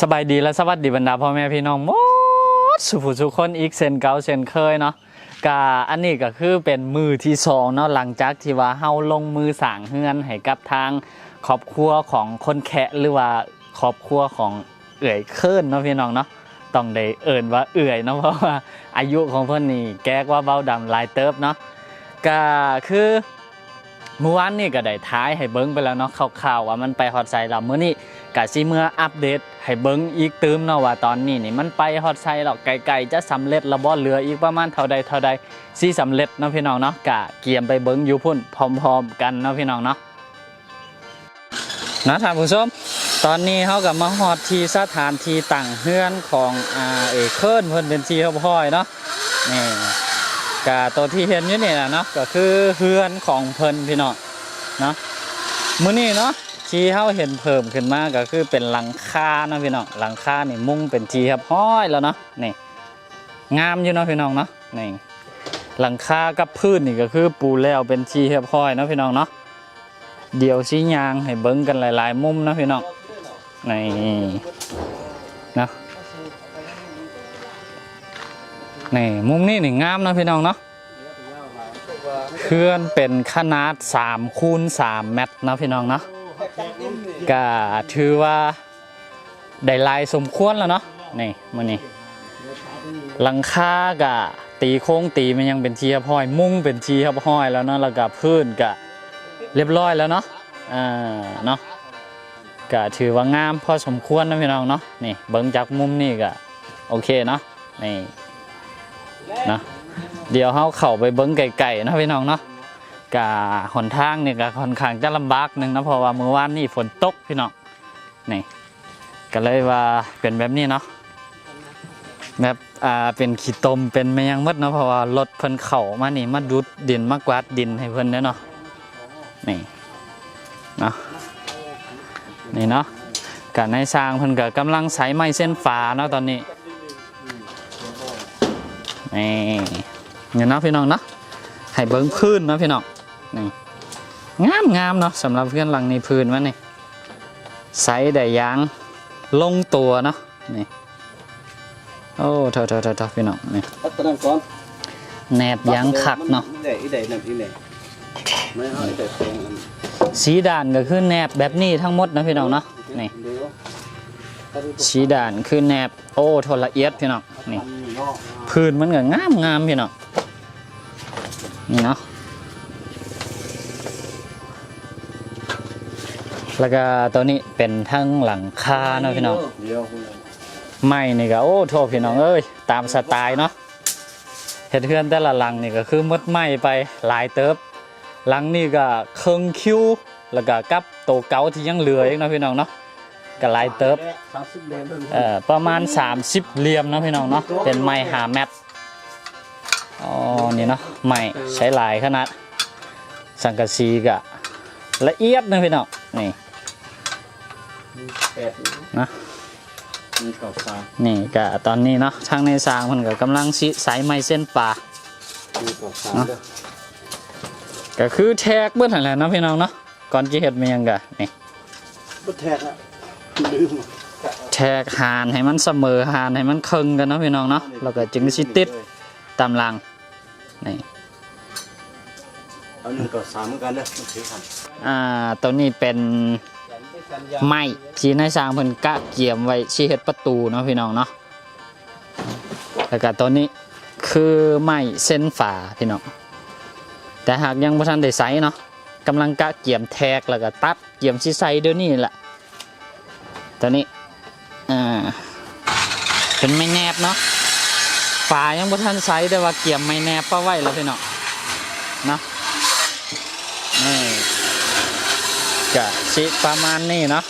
สบายดีและสวัสดีบรรดาพ่อแม่พี่น้องหมดสุภุสุคนอีกเซนเก่าเซนเคยเนาะกาอันนี้ก็คือเป็นมือที่สองเนาะหลังจากที่ว่าเฮาลงมือสร้างเฮือนให้กับทางครอบครัวของคนแคะหรือว่าครอบครัวของเอื่อยเคินเนาะพี่น้องเนาะต้องได้เอิ่นว่าเอื่อยเนาะเพราะว่าอายุของเพิ่นนี่แก้กว่าเบ้าดำลายเติบเนาะก็คือ เมื่อวานนี่ก็ได้ท้ายให้เบิ้งไปแล้วเนาะคร่าวๆว่ามันไปฮอดไซแล้วมื้อนี้กะสิเมื่ออัปเดตให้เบิ่งอีกตืมเนาะว่าตอนนี้นี่มันไปฮอดไซหรอกไกลๆจะสำเร็จแล้วบ่เหลืออีกประมาณเท่าใดเท่าใดสิสำเร็จเนาะพี่น้องเนาะกะเกียมไปเบิ่งอยู่พุ่นพร้อมๆ กันเนาะพี่น้องเนาะนะท่านผู้ชมตอนนี้เฮาก็มาฮอดที่สถานที่ตั้งเฮือนของอาเอเคินเพิ่นเป็นที่เรียบร้อยเนาะนี่ กะตัวที่เห็นอยู่นี่แหละเนาะก็คือเฮือนของเพิ่นพี่น้องเนาะมื้อนี้เนาะที่เขาเห็นเพิ่มขึ้นมาก็คือเป็นหลังคาเนาะพี่น้องหลังคานี่มุ่งเป็นทีครับห้อยแล้วเนาะนี่งามอยู่เนาะพี่น้องเนาะนี่หลังคากับพื้นนี่ก็คือปูแล้วเป็นทีเรียบห้อยเนาะพี่น้องเนาะเดี๋ยวชี้ยางให้เบิ้งกันหลาย ๆ มุมเนาะพี่น้องนี่นะ นี่มุมนี้นี่งามนะพี่น้องเนาะเคลื่อนเป็นขนาด3คูณ3เมตรนะพี่น้องเนาะก็ถือว่าได้ลายสมควรแล้วเนาะนี่มันนี่หลังคากะตีโค้งตีมันยังเป็นทีครับห้อย มุ้งเป็นทีครับห้อยแล้วเนาะแล้วก็พื้นกะเรียบร้อยแล้วเนาะอ่าเนาะก็ถือว่างามพอสมควรนะพี่น้องเนาะนี่เบิ้งจากมุมนี่ก็โอเคเนาะนี่ นะเดี๋ยวเขาเข้าไปเบิ้งไก่ๆนะพี่น้องเนาะกะหนทางเนี่ยก็ค่อนข้างจะลำบากหนึ่งนะเพราะว่าเมื่อวานนี่ฝนตกพี่น้องนี่ก็เลยว่าเป็นแบบนี้เนาะแบบอ่าเป็นขี้ตมเป็นไม่ยังมดเนาะเพราะว่ารถเพิ่นเข่ามานี่มาดูดดินมากวาดดินให้เพิ่นเด้อนาะนี่เนาะนี่เนาะกะในสร้างเพิ่นก็กำลังใส่ไม้เส้นฟ้าเนาะตอนนี้ นี่เนี่ยเนาะพี่น้องเนาะให้เบิ้งพื้นเนาะพี่น้องนี่งามงามเนาะสำหรับเพื่อนหลังในพื้นมันนี่ใสได้ยางลงตัวเนาะนี่โอ้เถอะเถอะเถอะเถอะพี่น้องนี่พัฒนาก่อนแนบยางขัดเนาะอีเดอีเดนั่นอีเดไม่เอาอีเดแพงอันสีด่านก็คือแนบแบบนี้ทั้งหมดนะพี่น้องเนาะนี่เดี๋ยว สีด่านคือแนบโอ้โทละเอียดพี่น้องนี่อันนี้เนาะพื้นมันก็งามงามพี่น้องนี่เนาะแล้วก็ตัวนี้เป็นทั้งหลังคาเนาะพี่น้องไม่นี่ก็โอ้โทพี่น้องเอ้ยตามสไตล์เนาะเห็ดเพื่อนแต่ละหลังนี่ก็คือมดไหมไปหลายเติบ หลังนี่ก็เคร่งคิวแล้วก็กับโตเก่าที่ยังเหลืออีกนะพี่น้องเนาะ ก็หลายเติบสามสิบเหรียญเอ่อประมาณ 30เหลี่ยมเนาะพี่น้องเนาะเป็นไม้หาแมตอ๋อนี่เนาะไม้ใช้หลายขนาด สังกะสีก็ละเอียดเนาะพี่น้องนี่แปดนะมีเก่าสามนี่ก็ตอนนี้เนาะทางในสร้างมันก็กำลังสิสายไม้เส้นป่ามีเก่าสามเด้อก็คือแทกเบิ้ลนั่นแหละเนาะพี่น้องเนาะก่อนจะเฮ็ดมันยังกะนี่บ่แทกอะลืม แทกหานให้มันเสมอหานให้มันครึ่งกันเนาะพี่น้องเนาะแล้วก็จึงสิติดตามหลังนี่เอาหนึ่งเก่าสามเหมือนกันเด้อมันถือกันอ่าตัวนี้เป็นไม้ที่นายสร้างเพิ่นกะเกี่ยมไว้สิเฮ็ดประตูเนาะพี่น้องเนาะแล้วก็ตัวนี้คือไม้เส้นฝาพี่น้องแต่หากยังบ่ทันได้ใส่เนาะกำลังกะเกี่ยมแทกแล้วก็ตัดเกี่ยมสิใส่เดี๋ยวนี้แหละ ตัวนี้อ่าเป็นไม้แนบเนาะฝายังบ่ทันใช้แต่ว่าเกี่ยมไม้แนบป้าไว้แล้วพี่น้องเนาะนี่ก็สิประมาณนี้เนาะ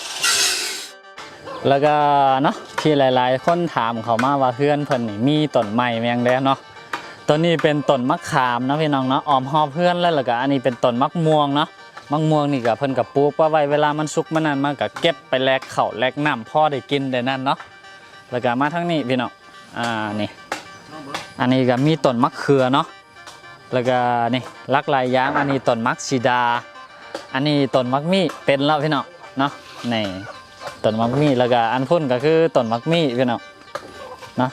แล้วก็เนาะที่หลาย ๆ คนถามเขามาว่าเพื่อนเพิ่นนี่มีต้นไม้แมงแดงเนาะตัวนี้เป็นต้นมะขามนะพี่น้องเนาะออมหอบเพื่อนแล้วแล้วก็อันนี้เป็นต้นมักม่วงเนาะ มังม่วงนี่ก็เพิ่นกับปลูกว่าไว้เวลามันสุกมันนั่นมันก็เก็บไปแลกเข้าแลกน้ำพ่อได้กินได้นั่นเนาะแล้วก็มาทั้งนี้พี่น้องอ่านี่อันนี้ก็มีต้นมะเขือเนาะแล้วก็นี่ลักลายยางอันนี้ต้นมักซีดา อันนี้ต้นมักมีเป็นแล้วพี่น้องเนาะนี่ต้นมักมีแล้วก็อันพุ่นก็คือต้นมักมีพี่น้องเนาะ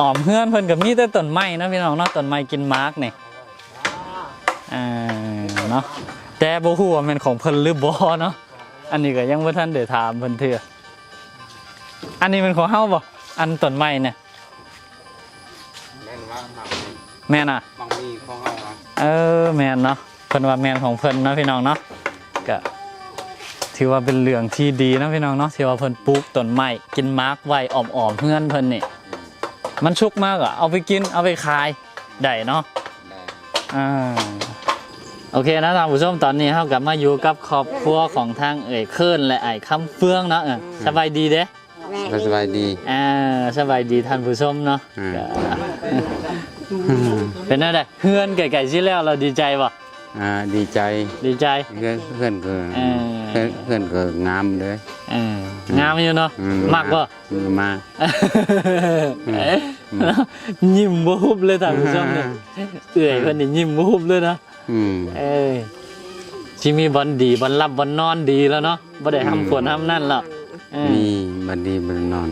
ออมเฮือนเพิ่นก็มีแต่ต้นไม้นะพี่น้องเนาะต้นไม้กินมาร์กนี่อ่าเนาะ แต่บ่ฮู้ว่าแม่นของเพิ่นหรือบ่เนาะอันนี้ก็ยังบ่ทันได้ถามเพิ่นเทื่ออันนี้เป็นของเฮาบ่อันต้นไม้เนี่ยแม่นว่าหมักแม่นอะบางมีของเอาอะเออแมนเนาะเพิ่นว่าแมนของเพิ่นเนาะพี่น้องเนาะก็ถือว่าเป็นเรื่องที่ดีเนาะพี่น้องเนาะที่ว่าเพิ่นปลูกต้นไม้กินมาร์กไว้อ่อมๆเพื่อนเพิ่นนี่มันชุกมากอะเอาไปกินเอาไปขายได้เนาะได้อ่า โอเคนะท่านผู้ชมตอนนี้เฮากลับมาอยู่กับครอบครัวของทางเอ่ยเคินและไอ้คำเฟืองเนาะเออสบายดีเด้ก็สบายดีอ่าสบายดีท่านผู้ชมเนาะอืมก็เป็นไงได้เฮือนไก่ๆสิแล้วเราดีใจบ่อ่าดีใจดีใจเพื่อนเพื่อนก็เออเพื่อนเพื่อนก็งามเลย เอองามอยู่เนาะอืมากบ่ อืมมากยิ้มบ่ฮุบเลยท่านผู้ชมเนี่ยเอื่อยเพิ่นนี่ยิ้มบ่ฮุบเลยนะอืม เอ้ยสิมีบอลดีบอลรับบอลนอนดีแล้วเนาะบ่ได้ห้ามฝนห้ามนั่นหรอกเออมีบันดีบันนอน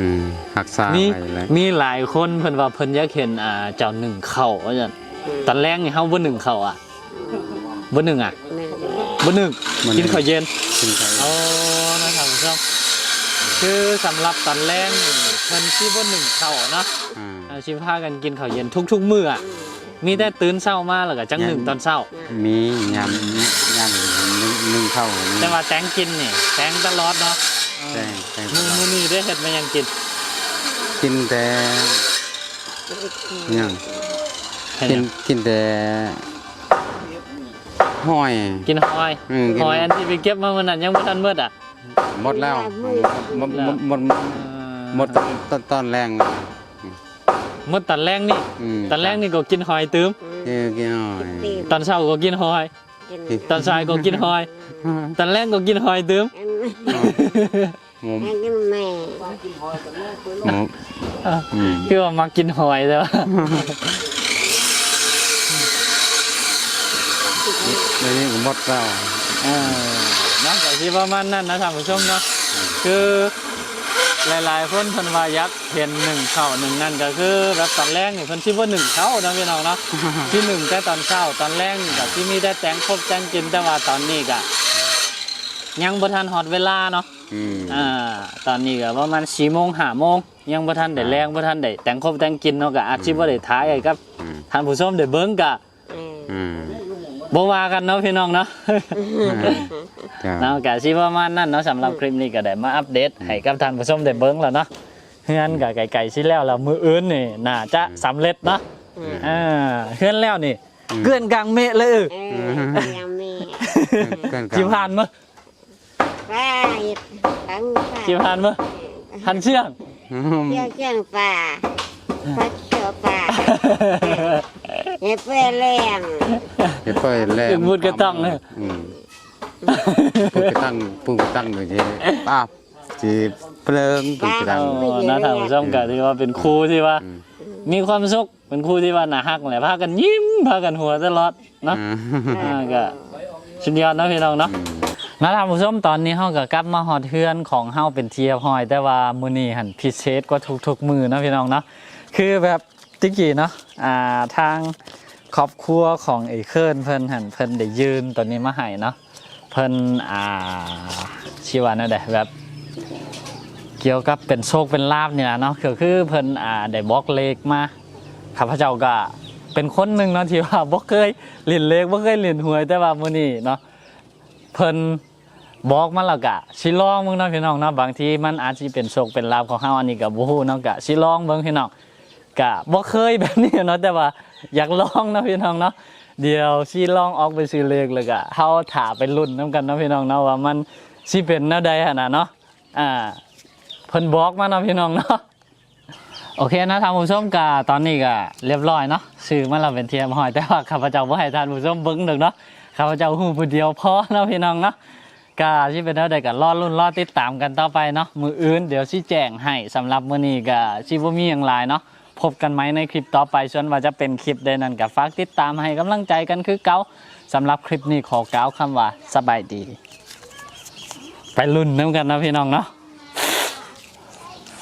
อืมรักษามีไว้เลยมีหลายคนเพิ่นว่าเพิ่นอยากเห็นอ่าเจ้าหนึ่งเข้าว่าซั่นตอนแรกนี่เฮาบ่หนึ่งเข้าอะบ่หนึ่งอะ บ่หนึ่ง กินข้าวเย็นขึ้นไปโอ้นะท่านผู้ชมคือสำหรับตอนแรกนี่เพิ่นสิบ่หนึ่งเข้าเนาะอ่าเอาชิพากันกินข้าวเย็นทุกๆมื้ออะมีแต่ตื่นเช้ามาแล้วก็จังหนึ่งตอนเช้า มียำยำนึ่งนึ่งเข้าวนี่แต่ว่าแตงกินนี่แตงตลอดเนาะแจ้งแจ้งมื้อมื้อนี้ได้เฮ็ดมายังกินกินแต่ยังเฮ็ดกิหนยังกินแต่ หอย กินหอยอืมกิน หอยอันที่ไปเก็บมามื้อนั้นยังบ่ทันหมดอะหมดแล้วหมดหมดหมดหมดตอนตอนแรงหมดตอนแรกนี่อืมตอนแรกนี่ก็กินหอยตื้มกินกินหอยตอนเช้าก็กินหอยตอนสายก็กินหอยตอนแรกก็กินหอยตื้มหมูแม่กินแม่หมูอืมคือว่ามากินหอยแต่ว่า เดี๋ยวนี้ก็หมดแล้วเออเนาะก็สิประมาณนั้นนะท่านผู้ชมเนาะคือหลายๆคนเพิ่นว่าอยากเห็นหนึ่งเข้าหนึ่งนั่นก็คือแบบตอนแรกนี่เพิ่นสิบ่หนึ่งเข้าเนาะพี่น้องเนาะ ที่หนึ่งแต่ตอนเช้าตอนแรกนี่ก็ที่มีแต่แตงครบแตงกินแต่ว่าตอนนี้ก็ยังบ่ทันฮอดเวลาเนาะอืมอ่าตอนนี้ก็ประมาณ4โมง5โมงยังบ่ทันได้แรงบ่ทันได้แตงครบแตงกินเนาะก็อาจสิบ่ได้ท้ายให้กับอืมท่านผู้ชมได้เบิ่งก็อืม บ่ว่ากันเนาะพี่น้องเนาะจ้าเนาะก็สิประมาณนั้นเนาะสำหรับคลิปนี้ก็ได้มาอัปเดตให้กับท่านผู้ชมได้เบิ่งแล้วเนาะเฮือนก็ไกลๆสิแล้วแล้วมื้ออื่นนี่น่าจะสำเร็จเนาะอ่าเฮือนแล้วนี่เกลื่อนกลางเมฆเลยเออเออยังแม่กันจิผ่านมั้ยป้าหยิบตังป้าจิผ่านมั้ยทันเชื่องเที่ยวเชียงป่าป้าเชียวป่า เฮ็ดเพื่อแรงเดี๋ยวค่อยแล่อึ่งมุดกระต้องเลย อืมปุ่กระตั้งปุ่กระตั้งอยู่ที่ป้าบจีบเพลิงปุ่กระตั้งโอ้นะท่านผู้ชมก็ถือว่าเป็นครูที่ว่า อืม มีความสุขเป็นครูที่ว่าน่าฮักแหละพากันยิ้มพากันหัวตลอดเนาะ อืมอ่าก็สุดยอดเนาะพี่น้องเนาะนะท่านผู้ชมตอนนี้เฮาก็กลับมาฮอดเฮือนของเฮาเป็นเทียบหอย แต่ว่ามื้อนี้หันพิเศษกว่าทุกๆ มื้อเนาะพี่น้องเนาะคือแบบ ตะกี้เนาะอ่าทางครอบครัวของไอ้เคินเพิ่นหันเพิ่นได้ยืนตัวนี้มาให้เนาะเพิ่นอ่าชื่อว่านั่นแหละแบบเกี่ยวกับเป็นโชคเป็นลาบเนี่ยเนาะคือคือเพิ่นอ่าได้บอกเลขมาข้าพเจ้าก็เป็นคนหนึ่งเนาะที่ว่าบ่เคยเล่นเลขบ่เคยเล่นหวยแต่ว่ามื้อนี้เนาะเพิ่นบอกมาแล้วก็สิลองเบิ่งเนาะพี่น้องเนาะบางทีมันอาจสิเป็นโชคเป็นลาบของเฮาอันนี้ก็บ่ฮู้เนาะก็สิลองเบิ่งพี่น้อง ก็บ่เคยแบบนี้เนาะแต่ว่าอยากลองนะพี่น้องเนาะเดี๋ยวสิลองออกไปซื้อเลขแล้วก็เฮาถ่าไปลุ้นนํกันนะพี่น้องเนาะว่ามันสิเป็นแนวใดหั่นน่ะเนาะอ่าเพิ่นบอกมาเนาะพี่น้องเนาะโอเคนะท่านผู้ชมกาตอนนี้ก็เรียบร้อยเนาะซื้อมาเราเป็นเทียมหอยแต่ว่าข้าพเจ้าบ่ให้ท่านผู้ชมเบิ่งดอกเนาะข้าพเจ้าฮู้ผู้เดียวพอเนาะพี่น้องเนาะกาที่เป็นเท่าใดก็รอรุ่นรอติดตามกันต่อไปเนาะมืออื่นเดี๋ยวสิแจ้งให้สำหรับมื้อนี้ก็สิบ่มีหยังหลายเนาะ พบกันไหมในคลิปต่อไปส่วนว่าจะเป็นคลิปใดนั้นก็ฝากติดตามให้กำลังใจกันคือเก่าสำหรับคลิปนี้ขอเกล่าคำว่าสบายดี ไปรุ่นน้ำกันนะพี่น้องเนาะ